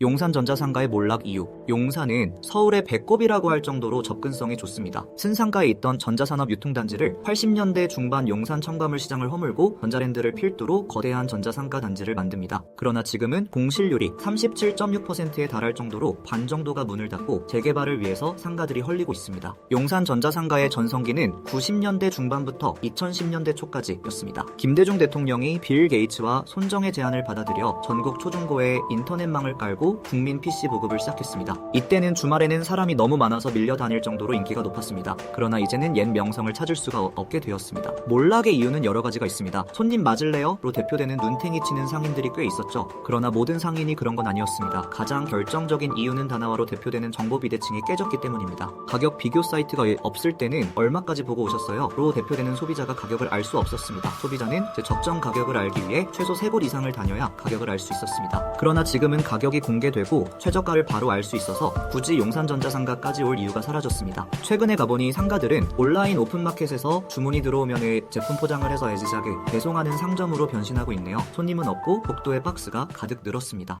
용산전자상가의 몰락 이유. 용산은 서울의 배꼽이라고 할 정도로 접근성이 좋습니다. 신상가에 있던 전자산업 유통단지를 80년대 중반 용산 청과물 시장을 허물고 전자랜드를 필두로 거대한 전자상가 단지를 만듭니다. 그러나 지금은 공실률이 37.6%에 달할 정도로 반 정도가 문을 닫고 재개발을 위해서 상가들이 헐리고 있습니다. 용산 전자상가의 전성기는 90년대 중반부터 2010년대 초까지였습니다. 김대중 대통령이 빌 게이츠와 손정의 제안을 받아들여 전국 초중고에 인터넷망을 깔고 국민 PC 보급을 시작했습니다. 이때는 주말에는 사람이 너무 많아서 밀려 다닐 정도로 인기가 높았습니다. 그러나 이제는 옛 명성을 찾을 수가 어- 없게 되었습니다. 몰락의 이유는 여러 가지가 있습니다. 손님 맞을래요?로 대표되는 눈탱이 치는 상인들이 꽤 있었죠. 그러나 모든 상인이 그런 건 아니었습니다. 가장 결정적인 이유는 다나와로 대표되는 정보 비대칭이 깨졌기 때문입니다. 가격 비교 사이트가 없을 때는 얼마까지 보고 오셨어요? 로 대표되는 소비자가 가격을 알 수 없었습니다. 소비자는 제 적정 가격을 알기 위해 최소 3곳 이상을 다녀야 가격을 알 수 있었습니다. 그러나 지금은 가격이 공 개되고 최저가를 바로 알 수 있어서 굳이 용산전자 상가까지 올 이유가 사라졌습니다. 최근에 가보니 상가들은 온라인 오픈마켓에서 주문이 들어오면 제품 포장을 해서 애지자게 배송하는 상점으로 변신하고 있네요. 손님은 없고 복도에 박스가 가득 늘었습니다.